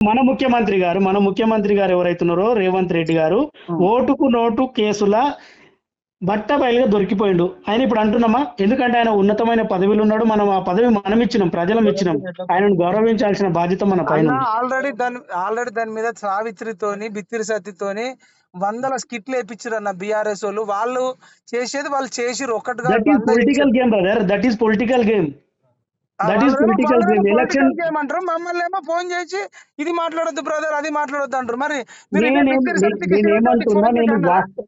మన ముఖ్యమంత్రి గారు మన ముఖ్యమంత్రి గారు ఎవరైతున్నారో? రేవంత్ రెడ్డి గారు ఓటుకు నోటు కేసుల బట్ట బయలుగా దొరికిపోయిండు. ఆయన ఇప్పుడు అంటున్నామా? ఎందుకంటే ఆయన ఉన్నతమైన పదవిలో ఉన్నాడు. మనం ఆ పదవి మనం ఇచ్చినాం ప్రజలం ఇచ్చినాం. ఆయనను గౌరవించాల్సిన బాధ్యత మన పైన. ఆల్రెడీ దాని ఆల్రెడీ దాని మీద సావిత్రితోని బిత్తిరి సత్తితోని వందల స్కిట్లు వేపించారు అన్న బీఆర్ఎస్ వాళ్ళు. వాళ్ళు చేసేది వాళ్ళు చేసిరు వంద political game brother that is political game that is political election అంటారు మమ్మల్ని ఏమో ఫోన్ చేసి ఇది మాట్లాడొద్దు బ్రదర్ అది మాట్లాడొద్దు అంటారు. మరి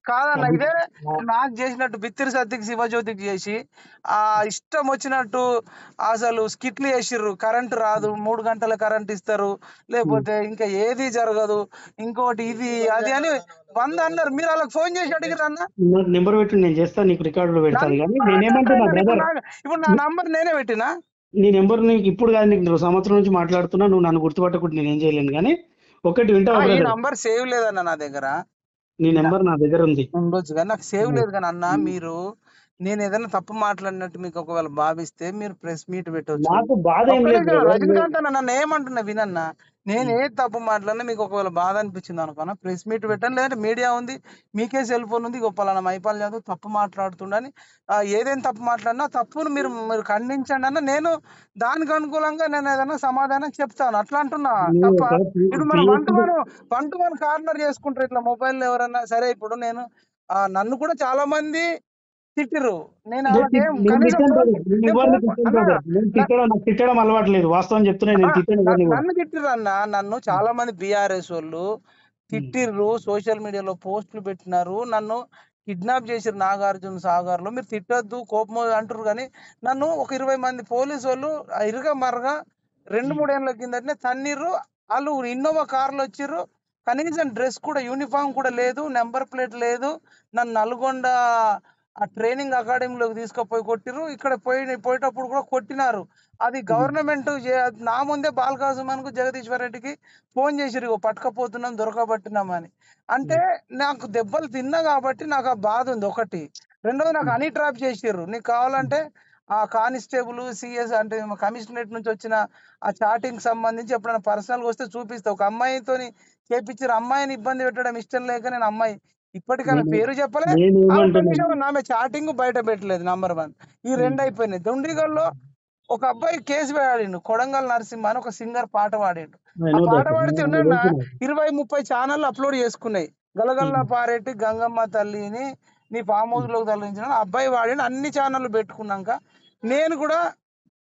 కాదన్న ఇదే నాకు చేసినట్టు బిత్తిరి సత్తికి శివజ్యోతికి చేసి ఆ ఇష్టం వచ్చినట్టు అసలు స్కిట్లు వేసిర్రు. కరెంట్ రాదు మూడు గంటల కరెంట్ ఇస్తారు. లేకపోతే ఇంకా ఏది జరగదు. ఇంకోటి ఇది అది అని వంద అన్నారు. మీరు వాళ్ళకి ఫోన్ చేసి అడిగిరు అన్న? నెంబర్ పెట్టి నేను చేస్తాను నీకు రికార్డులో పెడతాను. కానీ నేనేమంటున్నా ఇప్పుడు బ్రదర్ నా- ఇప్పుడు నా నంబర్ నేనే పెట్టినా? నీ నెంబర్ నీకు ఇప్పుడు కాదు నీకు సంవత్సరం నుంచి మాట్లాడుతున్నా నువ్వు నన్ను గుర్తుపట్టకుండా నేను ఏం చేయలేను కానీ ఒకటి వింటావా నంబర్ సేవ్ లేదన్న నా దగ్గర. నీ నెంబర్ నా దగ్గర ఉంది. ఉండొచ్చు కానీ నాకు సేవ్ లేదు కానీ అన్న మీరు నేను ఏదైనా తప్పు మాట్లాడినట్టు మీకు ఒకవేళ భావిస్తే మీరు ప్రెస్ మీట్ పెట్టవచ్చు నాకు బాధ. రజనీకాంత్ అన్న నన్ను ఏమంటున్నా వినన్నా? నేను ఏ తప్పు మాట్లాడినా మీకు ఒకవేళ బాధ అనిపించింది అనుకున్నా ప్రెస్ మీట్ పెట్టండి. లేదంటే మీడియా ఉంది మీకే సెల్ ఫోన్ ఉంది గొప్పలన్న మైపాల్ యాదవ్ తప్పు మాట్లాడుతుండని ఆ, ఏదైనా తప్పు మాట్లాడినా తప్పును మీరు మీరు ఖండించండి అన్న నేను దానికి అనుకూలంగా నేను ఏదైనా సమాధానం చెప్తాను. అట్లా అంటున్నా. తప్ప ఇప్పుడు మనం one two one one two one corner చేసుకుంటారు ఇట్లా మొబైల్ ఎవరన్నా. సరే ఇప్పుడు నేను నన్ను కూడా చాలా మంది తిట్టిర్రు. నేను తిట్టడం వాస్తవం నన్ను తిట్టిర్రు అన్న. నన్ను చాలా మంది బీఆర్ఎస్ వాళ్ళు తిట్టిర్రు సోషల్ మీడియాలో పోస్టులు పెట్టినారు. నన్ను కిడ్నాప్ చేసిర్రు నాగార్జున సాగర్లో మీరు తిట్టొద్దు కోపం అంటారు కానీ నన్ను ఒక ఇరవై మంది పోలీసు వాళ్ళు ఇరుగ మరగా రెండు మూడేళ్ళ కిందటనే తన్నిర్రు. వాళ్ళు ఇన్నోవా కార్లు వచ్చిర్రు. కనీసం డ్రెస్ కూడా యూనిఫామ్ కూడా లేదు నెంబర్ ప్లేట్ లేదు. నన్ను నల్గొండ ఆ ట్రైనింగ్ అకాడమీలోకి తీసుకుపోయి కొట్టిర్రు. ఇక్కడ పోయి పోయేటప్పుడు కూడా కొట్టినారు. అది గవర్నమెంట్ నా ముందే బాలకాసుమన్కు జగదీశ్వర్ రెడ్డికి ఫోన్ చేసిరు "ఇగో పట్టుకపోతున్నాం దొరకబట్టినామని అంటే నాకు దెబ్బలు తిన్నా కాబట్టి నాకు ఆ బాధ ఉంది. ఒకటి. రెండోది నాకు హనీ ట్రాప్ చేసిర్రు. నీకు కావాలంటే ఆ కానిస్టేబుల్ సిఎస్ అంటే కమిషనరేట్ నుంచి వచ్చిన ఆ చాటింగ్ సంబంధించి ఎప్పుడైనా పర్సనల్ వస్తే చూపిస్తా. ఒక అమ్మాయితోని చేపించారు అమ్మాయిని ఇబ్బంది పెట్టడం ఇష్టం లేక నేను అమ్మాయి ఇప్పటికైనా పేరు చెప్పలే? నేను ఆ, ఒక్క ఏమంటున్నాను నిమిషం ఆమె చాటింగ్ బయట పెట్టలేదు నంబర్ వన్ ఈ రెండు అయిపోయినాయి. దుండిగల్లో ఒక అబ్బాయి కేసు వేయాడిండు కొడంగల్ నరసింహ అని ఒక సింగర్ పాట పాడిండు. ఆ పాట. పాడితే నేను ఉన్న తెలుసు. ఇరవై ముప్పై ఛానళ్ళు అప్లోడ్ చేసుకున్నాయి. గలగల్ల పారెట్టి గంగమ్మ తల్లిని నీ ఫామ్ హౌస్లోకి తరలించిన అబ్బాయి వాడిని అన్ని ఛానళ్ళు పెట్టుకున్నాక నేను కూడా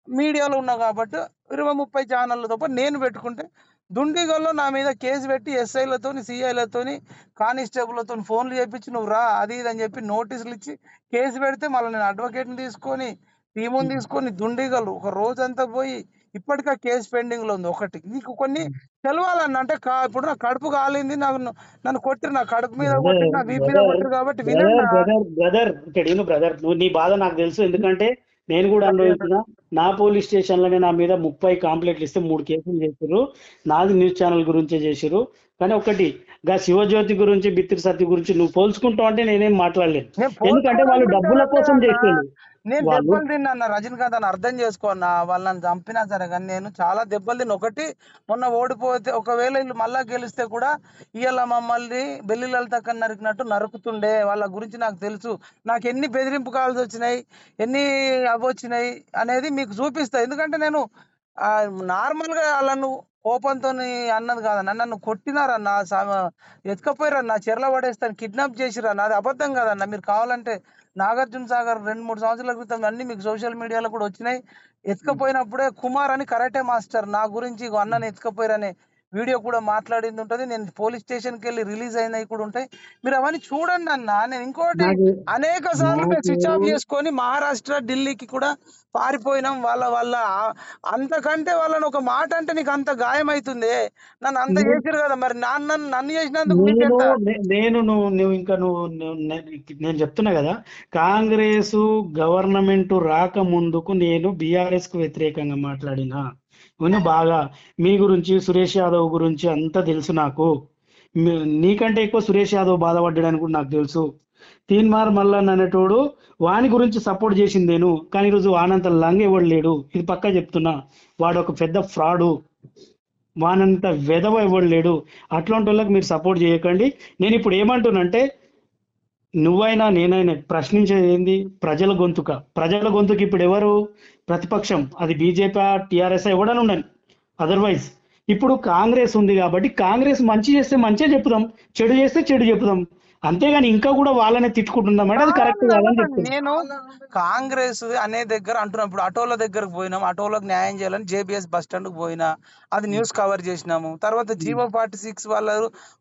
మీడియాలో ఉన్నా కాబట్టి ఇరవై ముప్పై ఛానళ్ళతో పాటు నేను పెట్టుకుంటే దుండిగల్లో నా మీద కేసు పెట్టి ఎస్ఐలతోని సిఐలతోని కానిస్టేబుల్తో ఫోన్లు చేపించి నువ్వు రా అది ఇది అని చెప్పి నోటీసులు ఇచ్చి కేసు పెడితే మళ్ళీ నేను అడ్వకేట్ని తీసుకొని టీముని తీసుకొని దుండిగలు ఒక రోజంతా పోయి ఇప్పటికా కేసు పెండింగ్లో ఉంది ఒకటి. నీకు కొన్ని తెలవాలన్న అంటే కా ఇప్పుడు నా కడుపు కాలింది నాకు నన్ను కొట్టిరు నా కడుపు మీద కొట్టిరు నా వీపు మీద కొట్టిరు కాబట్టి బ్రదర్ బ్రదర్ నువ్వు నీ బాధ నాకు తెలుసు. ఎందుకంటే నేను కూడా అనుభవించిన నా పోలీస్ స్టేషన్లోనే నా మీద ముప్పై కాంప్లైంట్లు ఇస్తే మూడు కేసులు చేశారు నాది న్యూస్ ఛానల్ గురించే చేశారు కానీ ఒకటి గా శివజ్యోతి గురించి బిత్తిరి సత్య గురించి నువ్వు పోల్చుకుంటావు అంటే నేనేం మాట్లాడలేను నేను ఎందుకంటే వాళ్ళు డబ్బుల కోసం చేసేది. నేను దెబ్బలు తిన్నా అన్న రజనీకాంత్ అని అర్థం చేసుకోన్నా వాళ్ళని చంపినా సరే కానీ నేను చాలా దెబ్బలు తిన్నా. ఒకటి మొన్న ఓడిపోతే ఒకవేళ వీళ్ళు మళ్ళా గెలిస్తే కూడా ఇవాళ మమ్మల్ని బెల్లి లలితక్క నరికినట్టు నరుకుతుండే. వాళ్ళ గురించి నాకు తెలుసు. నాకు ఎన్ని బెదిరింపు కాల్స్ వచ్చినాయి ఎన్ని అవి వచ్చినాయి అనేది మీకు చూపిస్తా. ఎందుకంటే నేను ఆ, నార్మల్గా వాళ్ళను కోపంతో అన్నది కాదన్న నన్ను కొట్టినారన్న ఎత్తుకపోయారన్న చెర్ల పడేస్తాను కిడ్నాప్ చేసిరన్న అది అబద్ధం కాదన్న. మీరు కావాలంటే నాగార్జున సాగర్ రెండు మూడు సంవత్సరాల క్రితం అన్ని మీకు సోషల్ మీడియాలో కూడా వచ్చినాయి. ఎత్తుకపోయినప్పుడే కుమార్ అని కరాటే మాస్టర్ నా గురించి అన్నని ఎత్తుకపోయారని వీడియో కూడా మాట్లాడింది ఉంటది. నేను పోలీస్ స్టేషన్కి వెళ్ళి రిలీజ్ అయినవి కూడా ఉంటాయి. మీరు అవన్నీ చూడండి అన్న. నేను ఇంకోటి నాకు- అనేక సార్లు స్విచ్ ఆఫ్ చేసుకొని మహారాష్ట్ర ఢిల్లీకి కూడా పారిపోయినాం. వాళ్ళ వాళ్ళ ఆ- అంతకంటే వాళ్ళని ఒక మాట అంటే నీకు అంత గాయం అవుతుంది నన్ను అంత చేసిరు కదా మరి. నాన్న నన్ను నన్ను చేసినందుకు నేను నువ్వు నువ్వు ఇంకా నువ్వు నేను చెప్తున్నా కదా. కాంగ్రెస్ గవర్నమెంట్ రాక ముందుకు నేను బీఆర్ఎస్కు వ్యతిరేకంగా మాట్లాడినా. విను బాగా. మీ గురించి సురేష్ యాదవ్ గురించి అంతా తెలుసు నాకు. నీకంటే ఎక్కువ సురేష్ యాదవ్ బాధపడ్డాడని కూడా నాకు తెలుసు. తీన్మార్ మల్లన్ అనేటోడు వాని గురించి సపోర్ట్ చేసింది నేను కానీ ఈరోజు వానంత లంగ్ ఎవడు లేడు. ఇది పక్కా చెప్తున్నా. వాడు ఒక పెద్ద ఫ్రాడు. వానంత వెధవ ఎవడు లేడు. అట్లాంటి వాళ్ళకి మీరు సపోర్ట్ చేయకండి. నేను ఇప్పుడు ఏమంటున్నంటే నువ్వైనా నేనైనా ప్రశ్నించేది ఏంది? ప్రజల గొంతుక. ప్రజల గొంతుకి ఇప్పుడు ఎవరు? ప్రతిపక్షం. అది బీజేపీ టిఆర్ఎస్ ఎవడని ఉండను. అదర్వైజ్ ఇప్పుడు కాంగ్రెస్ ఉంది కాబట్టి కాంగ్రెస్ మంచి చేస్తే మంచిగా చెప్పుదాం. చెడు చేస్తే చెడు చెప్పుదాం. అంతేగాని ఇంకా కూడా వాళ్ళనే తిట్టుకుంటున్నాం అంటే అది కరెక్ట్ కాదని నేను కాంగ్రెస్ అనే దగ్గర అంటున్నప్పుడు ఆటోల దగ్గరకు పోయినాం. ఆటోలకు న్యాయం చేయాలని జేబీఎస్ బస్ స్టాండ్కు పోయినా అది న్యూస్ కవర్ చేసినాము. తర్వాత జీవో ఫార్టీ సిక్స్ వాళ్ళు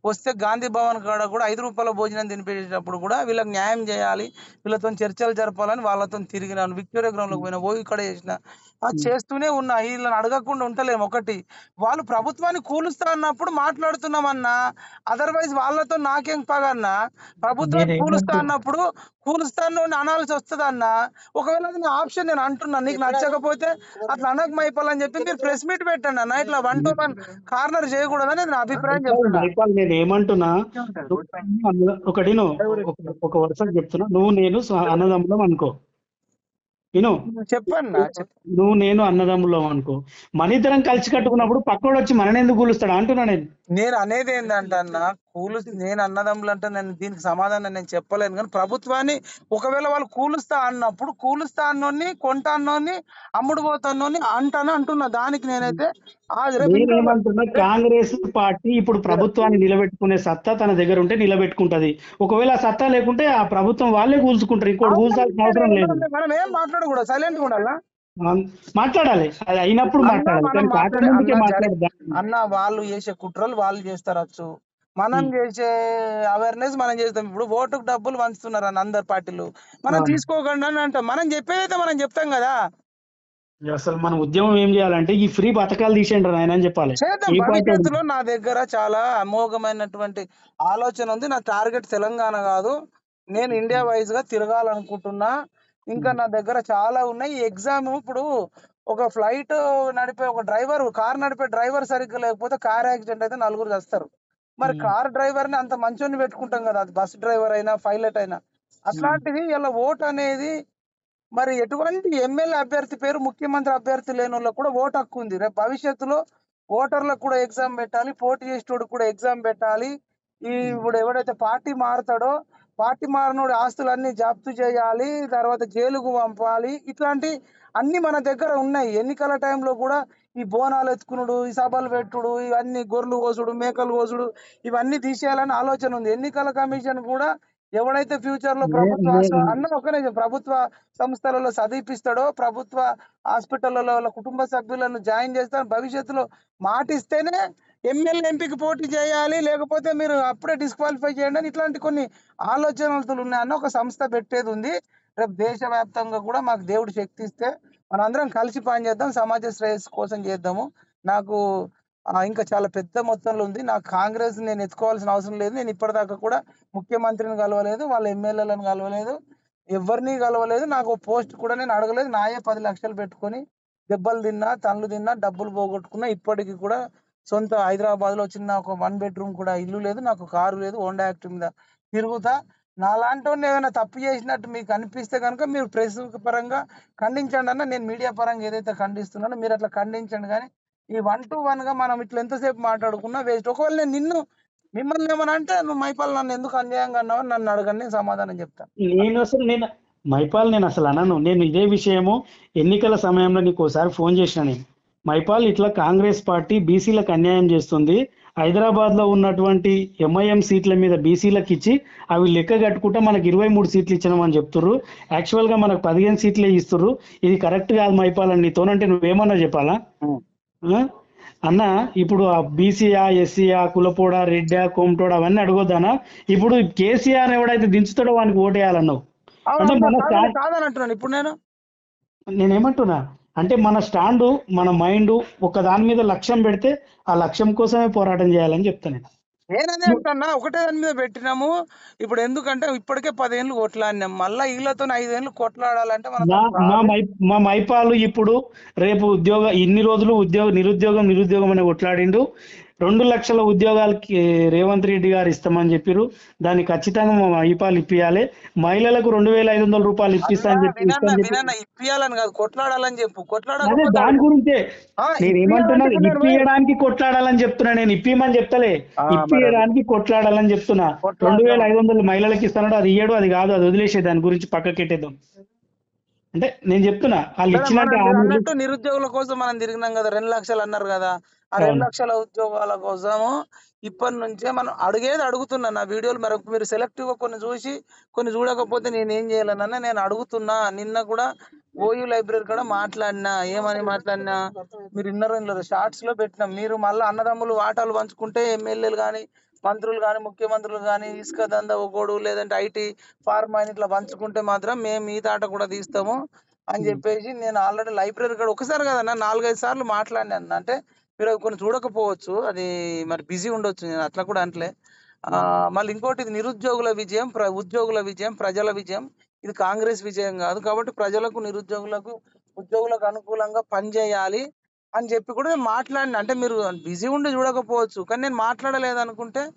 వస్తే గాంధీ భవన్ కాడ కూడా ఐదు రూపాయల భోజనం తినిపించేటప్పుడు కూడా వీళ్ళకి న్యాయం చేయాలి వీళ్ళతో చర్చలు జరపాలని వాళ్ళతో తిరిగినాను. విక్టోరియా గ్రౌండ్లోకి పోయినా ఓ ఇక్కడ చేసిన. అది చేస్తూనే ఉన్నా వీళ్ళని అడగకుండా ఉంటలేము ఒకటి. వాళ్ళు ప్రభుత్వాన్ని కూలుస్తా అన్నప్పుడు మాట్లాడుతున్నామన్నా అదర్వైజ్ వాళ్ళతో నాకేం పగన్నా నేనేమంటున్నా- కూలుస్తా అన్నప్పుడు కూలుస్తాను అని అనాల్సి వస్తుంది అన్న ఒకవేళ అది నా ఆప్షన్ నేను అంటున్నా నీకు నచ్చకపోతే అట్లా అనకమైపోవాలని చెప్పి మీరు ప్రెస్ మీట్ పెట్టండి అన్న ఇట్లా వన్ టు వన్ కార్నర్ చేయకూడదని నా అభిప్రాయం చెప్తున్నా. నేను ఏమంటున్నా ఒకటి ఒక- ఒక వరుస చెప్తున్నా నువ్వు నేను అన్నదమ్ములం అనుకో. విను చెప్పన్నా చెప్పు. నువ్వు నేను అన్నదమ్ములం అనుకో. మన ఇద్దరం కలిసి కట్టుకున్నప్పుడు పక్కోడు వచ్చి మనని ఎందుకు కూలుస్తాడు? అంటున్నా నేను. నేను అనేది ఏంటంటే అన్న కూలు నేను అన్నదమ్ములు అంటే నేను దీనికి సమాధానం నేను చెప్పలేను. కానీ ప్రభుత్వాన్ని ఒకవేళ వాళ్ళు కూలుస్తా అన్నప్పుడు కూలుస్తా అన్నోని కొంటా అన్నోని అమ్ముడు పోతాన్నోని అంటాను అంటున్నా. దానికి నేనైతే కాంగ్రెస్ పార్టీ ఇప్పుడు ప్రభుత్వాన్ని నిలబెట్టుకునే సత్తా తన దగ్గర ఉంటే నిలబెట్టుకుంటది. ఒకవేళ ఆ సత్తా లేకుంటే ఆ ప్రభుత్వం వాళ్ళే కూల్చుకుంటారు. ఇంకోటి కూల్చాల్సిన అవసరం లేదు. మనం ఏం మాట్లాడకూడదు. సైలెంట్ ఉండాలా? మాట్లాడాలి. అది అయినప్పుడు మాట్లాడాలి. అన్న వాళ్ళు చేసే కుట్రలు వాళ్ళు చేస్తారచ్చు మనం చేసే అవేర్నెస్ మనం చేస్తాం. ఇప్పుడు ఓటుకు డబ్బులు పంచుతున్నారు అన్న అందరు పార్టీలు. మనం. తీసుకోకండి అని అంటాం. మనం చెప్పేదైతే మనం చెప్తాం కదా. అసలు మన ఉద్యమం ఏం చేయాలంటే ఈ ఫ్రీ పథకాలు తీసేయండి ఆయన అని చెప్పాలి. భవిష్యత్తులో నా దగ్గర చాలా అమోఘమైనటువంటి ఆలోచన ఉంది. నా టార్గెట్ తెలంగాణ కాదు. నేను ఇండియా వైజ్గా తిరగాలనుకుంటున్నా. ఇంకా నా దగ్గర చాలా ఉన్నాయి. ఈ ఎగ్జామ్ ఇప్పుడు ఒక ఫ్లైట్ నడిపే ఒక డ్రైవర్ కార్ నడిపే డ్రైవర్ సరిగ్గా లేకపోతే కార్ యాక్సిడెంట్ అయితే నలుగురు చేస్తారు. మరి. కార్ డ్రైవర్ని అంత మంచోని పెట్టుకుంటాం కదా అది బస్ డ్రైవర్ అయినా పైలట్ అయినా. అట్లాంటిది ఇలా ఓట్ అనేది మరి ఎటువంటి ఎమ్మెల్యే అభ్యర్థి పేరు ముఖ్యమంత్రి అభ్యర్థి లేని వాళ్ళకి కూడా ఓటు హక్కు ఉంది. రేపు భవిష్యత్తులో ఓటర్లకు కూడా ఎగ్జామ్ పెట్టాలి పోటీ చేసేటోడు కూడా ఎగ్జామ్ పెట్టాలి. ఈ ఇప్పుడు ఎవడైతే పార్టీ మారుతాడో పార్టీ మారినోడి ఆస్తులన్నీ జప్తు చేయాలి తర్వాత జైలుకు పంపాలి ఇట్లాంటి అన్ని మన దగ్గర ఉన్నాయి ఎన్నికల టైంలో కూడా ఈ బోనాలు ఎత్తుకునుడు ఈ సభలు పెట్టుడు ఇవన్నీ గొర్రెలు కోసుడు మేకలు కోసుడు ఇవన్నీ తీసేయాలని ఆలోచన ఉంది ఎన్నికల కమిషన్ కూడా ఎవడైతే ఫ్యూచర్లో ప్రభుత్వ అన్న చెప్పు. ప్రభుత్వ సంస్థలలో చదివిపిస్తాడో ప్రభుత్వ హాస్పిటల్లో వాళ్ళ కుటుంబ సభ్యులను జాయిన్ చేస్తాడు భవిష్యత్తులో మాట ఇస్తేనే ఎమ్మెల్యే ఎంపీకి పోటీ చేయాలి లేకపోతే మీరు అప్పుడే డిస్క్వాలిఫై చేయండి అని ఇట్లాంటి కొన్ని ఆలోచనలు ఉన్నాయన్న ఒక సంస్థ పెట్టేది ఉంది. రేపు దేశవ్యాప్తంగా కూడా మాకు దేవుడు శక్తి ఇస్తే మనందరం కలిసి పనిచేద్దాం సమాజ శ్రేయస్సు కోసం చేద్దాము. నాకు ఇంకా చాలా పెద్ద మొత్తంలో ఉంది. నాకు కాంగ్రెస్ నేను ఎత్తుకోవాల్సిన అవసరం లేదు. నేను ఇప్పటిదాకా కూడా ముఖ్యమంత్రిని కలవలేదు వాళ్ళ ఎమ్మెల్యేలను కలవలేదు ఎవరిని కలవలేదు. నాకు పోస్ట్ కూడా నేను అడగలేదు. నాయే పది లక్షలు పెట్టుకొని దెబ్బలు తిన్నా తన్నులు తిన్నా డబ్బులు పోగొట్టుకున్నా ఇప్పటికీ కూడా సొంత హైదరాబాద్లో చిన్న ఒక వన్ బెడ్రూమ్ కూడా ఇల్లు లేదు నాకు కారు లేదు హోండా యాక్టివ్ మీద తిరుగుతా. నాలాంటి వాడిని ఏదైనా తప్పు చేసినట్టు మీకు అనిపిస్తే కనుక మీరు ప్రెస్ పరంగా ఖండించండి అన్న. నేను మీడియా పరంగా ఏదైతే ఖండిస్తున్నానో మీరు అట్లా ఖండించండి. కానీ ఈ వన్ టు వన్గా మనం ఇట్లా ఎంతసేపు మాట్లాడుకున్నా వేస్ట్ ఒకవేళ నేను నిన్ను మిమ్మల్ని ఏమన్నా అంటే నువ్వు మైపాల్ నన్ను ఎందుకు అన్యాయంగా అన్నావు నన్ను అడగండి నేను సమాధానం చెప్తాను నేను అసలు నేను మైపాల్ నేను అసలు అనను. నేను ఇదే విషయము ఎన్నికల సమయంలో నీకు ఒకసారి ఫోన్ చేసిన నేను. మైపాల్ ఇట్లా కాంగ్రెస్ పార్టీ బీసీలకు అన్యాయం చేస్తుంది. హైదరాబాద్లో ఉన్నటువంటి ఎంఐఎం సీట్ల మీద బీసీలకు ఇచ్చి అవి లెక్క కట్టుకుంటే మనకి ఇరవై మూడు సీట్లు ఇచ్చినామని చెప్తుర్రు. యాక్చువల్గా మనకు పదిహేను సీట్లే ఇస్తుర్రు. ఇది కరెక్ట్ కాదు మైపాల్ అని నీతోనంటే నువ్వేమన్నా చెప్పాలా? అన్న ఇప్పుడు ఆ బీసీయా ఎస్సీయా కులపోడా రెడ్డా కోమటోడా అవన్నీ అడగొద్దానా ఇప్పుడు కేసీఆర్ ఎవడైతే దించుతాడో వానికి ఓటేయాలన్నావు? అంటే ఇప్పుడు నేను. నేనేమంటున్నా? అంటే మన స్టాండ్ మన మైండ్ ఒక దాని మీద లక్ష్యం పెడితే ఆ లక్ష్యం కోసమే పోరాటం చేయాలని చెప్తాను నేను. నేనదే అంటున్నా ఒకటే దాని మీద పెట్టినాము. ఇప్పుడు ఎందుకంటే ఇప్పటికే పదేళ్ళు కొట్లాడినాం. మళ్ళా వీళ్ళతో ఐదేళ్ళు కొట్లాడాలంటే మా మైపాలు ఇప్పుడు రేపు ఉద్యోగ ఇన్ని రోజులు ఉద్యోగ నిరుద్యోగం నిరుద్యోగం అని కొట్లాడిండు. రెండు లక్షల ఉద్యోగాలకి రేవంత్ రెడ్డి గారు ఇస్తామని చెప్పారు దాన్ని ఖచ్చితంగా మా ఇప్పియాలి. మహిళలకు రెండు వేల ఐదు వందల రూపాయలు ఇప్పిస్తా అని చెప్పి ఇప్పియాలని కాదు కొట్లాడాలని చెప్పు దాని గురించే. నేను ఏమంటున్నా ఇప్పియడానికి కొట్లాడాలని చెప్తున్నా నేను ఇప్పియమని చెప్తలే. ఇప్పియడానికి కొట్లాడాలని చెప్తున్నా. రెండు వేల ఐదు వందలు మహిళలకు ఇస్తాడు అది ఇయ్యడు అది కాదు అది వదిలేసే దాని గురించి పక్కకెట్టేద్దాం. అంటే నేను చెప్తున్నా వాళ్ళు అన్నట్టు నిరుద్యోగుల కోసం మనం తిరిగినాం కదా రెండు లక్షలు అన్నారు కదా. ఆ రెండు. లక్షల ఉద్యోగాల కోసము ఇప్పటి నుంచే మనం అడిగేది అడుగుతున్నా. నా వీడియోలు మరి మీరు సెలెక్టివ్గా కొన్ని చూసి కొన్ని చూడకపోతే నేను ఏం చేయాలన్నా నేను అడుగుతున్నా. నిన్న కూడా ఓయూ లైబ్రరీ కూడా మాట్లాడినా. ఏమని మాట్లాడినా? మీరు ఇన్నర్ ఇన్నర్ షార్ట్స్లో పెట్టినాం. మీరు మళ్ళీ అన్నదమ్ములు వాటాలు పంచుకుంటే ఎమ్మెల్యేలు కానీ మంత్రులు కానీ ముఖ్యమంత్రులు కానీ ఇసుక దంద ఒకడు లేదంటే ఐటీ ఫార్మా అని ఇట్లా పంచుకుంటే మాత్రం మేము ఈ తాట కూడా తీస్తాము అని చెప్పేసి నేను ఆల్రెడీ లైబ్రరీ కూడా ఒకసారి కదన్నా నాలుగైదు సార్లు మాట్లాడినాను అంటే మీరు అవి కొన్ని చూడకపోవచ్చు అది మరి బిజీ ఉండొచ్చు నేను అట్లా కూడా అంటలే ఆ, మళ్ళీ ఇంకోటి ఇది నిరుద్యోగుల విజయం ప్ర ఉద్యోగుల విజయం ప్రజల విజయం. ఇది కాంగ్రెస్ విజయం కాదు కాబట్టి ప్రజలకు నిరుద్యోగులకు ఉద్యోగులకు అనుకూలంగా పనిచేయాలి. అని చెప్పి కూడా నేను మాట్లాడిన. అంటే మీరు బిజీ ఉండి చూడకపోవచ్చు. కానీ నేను మాట్లాడలేదు అనుకుంటే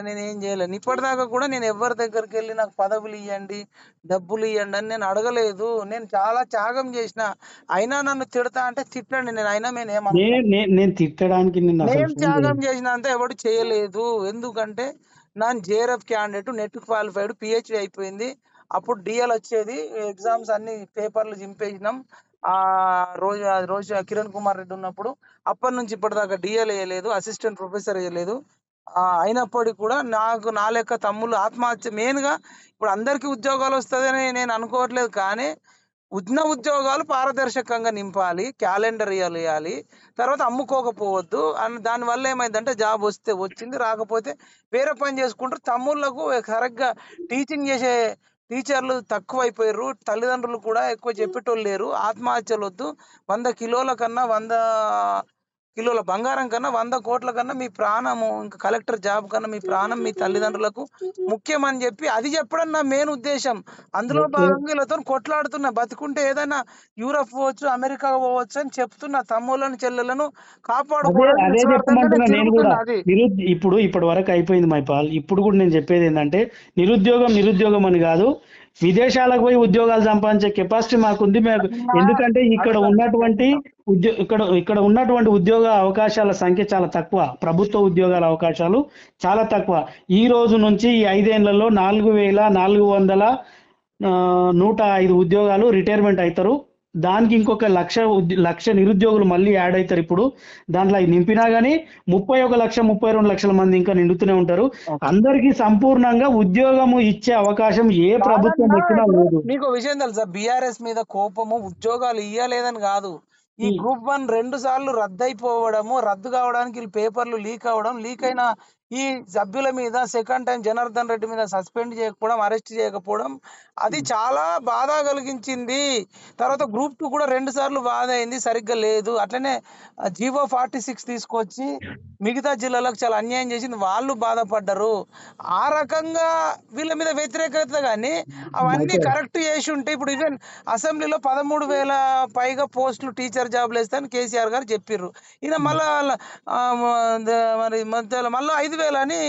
నేను ఏం చేయలేను ఇప్పటిదాకా కూడా నేను ఎవరి దగ్గరికి వెళ్ళి నాకు పదవులు ఇవ్వండి డబ్బులు ఇవ్వండి అని నేను అడగలేదు. నేను చాలా త్యాగం చేసిన. అయినా నన్ను తిడతా అంటే తిట్టండి. నేను అయినా నేను ఏమన్నా? నే- నే- నేను తిట్టడానికి నేను త్యాగం చేయను. చేసినంత ఎవడు చేయలేదు. ఎందుకంటే non JRF candidate NET qualified PhD అయిపోయింది. అప్పుడు డిఎల్ వచ్చేది. ఎగ్జామ్స్ అన్ని పేపర్లు చింపేసినాం. ఆ రోజు ఆ రోజు కిరణ్ కుమార్ రెడ్డి ఉన్నప్పుడు అప్పటి నుంచి ఇప్పటిదాకా డిఎల్ వేయలేదు అసిస్టెంట్ ప్రొఫెసర్ వేయలేదు. అయినప్పటికీ కూడా నాకు నా లెక్క తమ్ముళ్ళు ఆత్మహత్య మెయిన్గా ఇప్పుడు అందరికీ ఉద్యోగాలు వస్తుందని నేను అనుకోవట్లేదు కానీ ఉన్న ఉద్యోగాలు పారదర్శకంగా నింపాలి క్యాలెండర్ ఇవ్వాలి తర్వాత అమ్ముకోకపోవద్దు అని దాని వల్ల ఏమైందంటే జాబ్ వస్తే వచ్చింది రాకపోతే వేరే పని చేసుకుంటారు. తమ్ముళ్ళకు కరెక్ట్గా టీచింగ్ చేసే టీచర్లు తక్కువ అయిపోయారు తల్లిదండ్రులు కూడా ఎక్కువ చెప్పేటోళ్ళు లేరు. ఆత్మహత్యలు వద్దు వంద కిలోల కన్నా వంద కిలోల బంగారం కన్నా వంద కోట్ల కన్నా మీ ప్రాణము ఇంకా కలెక్టర్ జాబ్ కన్నా మీ ప్రాణం మీ తల్లిదండ్రులకు ముఖ్యం అని చెప్పి అది చెప్పడం నా మెయిన్ ఉద్దేశం. అందులో. భాగంగా వీళ్ళతో కొట్లాడుతున్నా బతుకుంటే ఏదైనా యూరప్ పోవచ్చు అమెరికా పోవచ్చు అని చెప్తున్నా తమ్ముళ్ళను చెల్లెలను కాపాడుకోవడం ఇప్పుడు ఇప్పటి వరకు అయిపోయింది మైపాల్ ఇప్పుడు కూడా నేను చెప్పేది ఏంటంటే నిరుద్యోగం నిరుద్యోగం అని కాదు విదేశాలకు పోయి ఉద్యోగాలు సంపాదించే కెపాసిటీ మాకుంది. మేము ఎందుకంటే ఇక్కడ ఉన్నటువంటి ఉద్యో ఇక్కడ ఇక్కడ ఉన్నటువంటి ఉద్యోగ అవకాశాల సంఖ్య చాలా తక్కువ. ప్రభుత్వ ఉద్యోగాల అవకాశాలు చాలా తక్కువ. ఈ రోజు నుంచి ఈ ఐదేళ్ళలో నాలుగు వేల నాలుగు వందల నూట ఐదు ఉద్యోగాలు రిటైర్మెంట్ అవుతారు దానికి ఇంకొక లక్ష లక్ష నిరుద్యోగులు మళ్ళీ యాడ్ అవుతారు ఇప్పుడు. దాంట్లో నింపినా గానీ ముప్పై ఒక లక్ష ముప్పై రెండు లక్షల మంది ఇంకా నిండుతూనే ఉంటారు. అందరికీ సంపూర్ణంగా ఉద్యోగము ఇచ్చే అవకాశం ఏ ప్రభుత్వం ఇప్పుడు లేదు. మీకు విషయం తెలుసా? బిఆర్ఎస్ మీద కోపము ఉద్యోగాలు ఇయ్యలేదని కాదు. ఈ. గ్రూప్ వన్ రెండు సార్లు రద్దు అయిపోవడము రద్దు కావడానికి పేపర్లు లీక్ అవ్వడం లీక్ అయిన ఈ సభ్యుల మీద సెకండ్ టైం జనార్దన్ రెడ్డి మీద సస్పెండ్ చేయకపోవడం అరెస్ట్ చేయకపోవడం అది చాలా బాధ కలిగించింది. తర్వాత గ్రూప్ టూ కూడా రెండు సార్లు బాధ అయింది సరిగ్గా లేదు. అట్లనే జీవో ఫార్టీ సిక్స్ తీసుకొచ్చి మిగతా జిల్లాలకు చాలా అన్యాయం చేసింది. వాళ్ళు బాధపడ్డారు. ఆ రకంగా వీళ్ళ మీద వ్యతిరేకత కానీ అవన్నీ కరెక్ట్ చేసి ఉంటే ఇప్పుడు ఈవెన్ అసెంబ్లీలో పదమూడు వేల పైగా పోస్టులు టీచర్ జాబ్లు వేస్తాయని కేసీఆర్ గారు చెప్పిర్రు. ఈయన మళ్ళా ఆ, మ- ద- మరి మధ్యలో మళ్ళీ ఐదు వేలు అని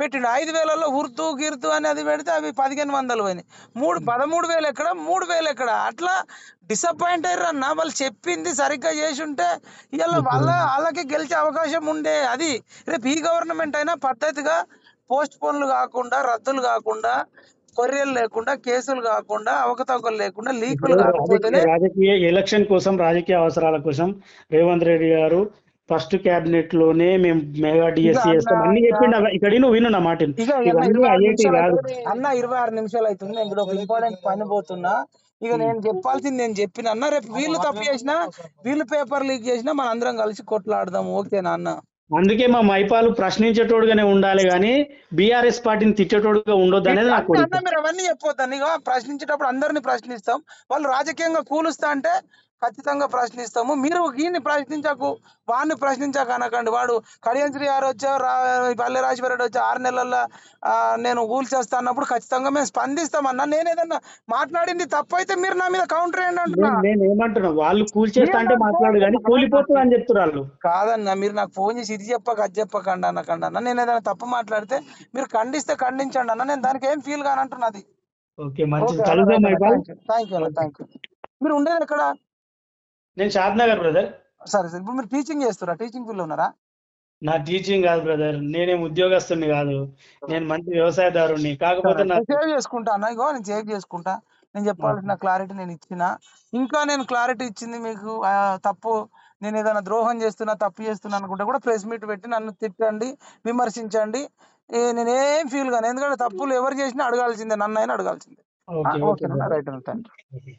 పెట్టిండు. ఐదు వేలలో ఉర్తూ గిర్తు అని అది పెడితే అవి పదిహేను వందలు పోయినాయి. మూడు పదమూడు వేలు ఎక్కడ? మూడు వేలు ఎక్కడ? అట్లా డిసప్పాయింట్ అయ్యారు అన్న. వాళ్ళు చెప్పింది సరిగ్గా చేసి ఉంటే ఇవాళ వాళ్ళ వాళ్ళకి గెలిచే అవకాశం ఉండే. అది రేపు ఈ గవర్నమెంట్ అయినా పద్ధతిగా పోస్ట్ పోన్లు కాకుండా రద్దులు కాకుండా కొర్రెలు లేకుండా కేసులు కాకుండా అవకతవకలు లేకుండా లీకులు రాజకీయ రాజకీయ ఎలక్షన్ కోసం రాజకీయ అవసరాల కోసం రేవంత్ రెడ్డి గారు ఫస్ట్ క్యాబినెట్లోనే మేము మెగా డిఎస్సి చేస్తాం. అన్ని చెప్పిండు ఇక్కడ నువ్వు విను నా ఇక అన్న ఇరవై ఆరు నిమిషాలు అవుతుంది ఇక్కడ ఒక ఇంపార్టెంట్ పని పోతున్నా. ఇక నేను చెప్పాల్సింది నేను చెప్పిన అన్న రేపు వీళ్ళు తప్పు చేసినా వీళ్ళు పేపర్ లీక్ చేసినా మన అందరం కలిసి కొట్లాడదాం. ఓకేనా అన్న. అందుకే మా మైపాలు ప్రశ్నించేటోడుగానే ఉండాలి కానీ బీఆర్ఎస్ పార్టీని తిట్టేటోడుగా ఉండొద్దు అనేది నా అంటే కోరిక. అన్న మీరు అవన్నీ చెప్పొద్దు. ఇక ప్రశ్నించేటప్పుడు అందరిని ప్రశ్నిస్తాం. వాళ్ళు రాజకీయంగా కూలుస్తా అంటే ఖచ్చితంగా ప్రశ్నిస్తాము. మీరు ఈయన్ని ప్రశ్నించకు వాడిని ప్రశ్నించక అనకండి. వాడు కడియం శ్రీ గారు వచ్చా రా పల్లె రాజశేఖర వచ్చి ఆరు నెలల్లో నేను కూల్చేస్తా అన్నప్పుడు ఖచ్చితంగా మేము స్పందిస్తామన్నా నేను ఏదన్నా మాట్లాడింది తప్పు అయితే మీరు నా మీద కౌంటర్ వేయండి అంటున్నా. నేను నేను ఏమంటున్నా? వాళ్ళు కూల్చేస్తా అంటే మాట్లాడు కానీ కూలిపోతుంది అని చెప్తున్నారు కాదన్న మీరు నాకు ఫోన్ చేసి ఇది చెప్పక అది చెప్పకండి అన్నకండి అన్న. నేను ఏదైనా తప్పు మాట్లాడితే మీరు ఖండిస్తే ఖండించండి అన్న. నేను దానికి ఏం ఫీల్ కాని అంటున్నది ఓకే మంచిది. కలుద్దాం థ్యాంక్ యూ అన్న థ్యాంక్ యూ మీరు ఉండేది ఎక్కడ? నేను షాద్ నగర్ బ్రదర్ సరే సరే. ఇప్పుడు మీరు టీచింగ్ చేస్తారా టీచింగ్ ఫీల్డ్ ఉన్నారా? నా టీచింగ్ కాదు బ్రదర్ నేనేం ఉద్యోగస్తుని కాదు. నేను మంచి వ్యవసాయదారుని కాకపోతే నా సేవ్ చేసుకుంటా. అన్న ఇగో నేను సేవ్ చేసుకుంటా. నేను చెప్పాల్సిన క్లారిటీ నేను ఇచ్చిన. ఇంకా నేను క్లారిటీ ఇచ్చింది మీకు తప్పు. నేను ఏదైనా ద్రోహం చేస్తున్నా తప్పు చేస్తున్నా అనుకుంటే కూడా ప్రెస్ మీట్ పెట్టి నన్ను తిట్టండి విమర్శించండి. ఏ, నేనేం ఫీల్ కాను. ఎందుకంటే తప్పులు ఎవరు చేసినా అడగాల్సిందే. నన్ను అయినా అడగాల్సిందే. Okay right thank you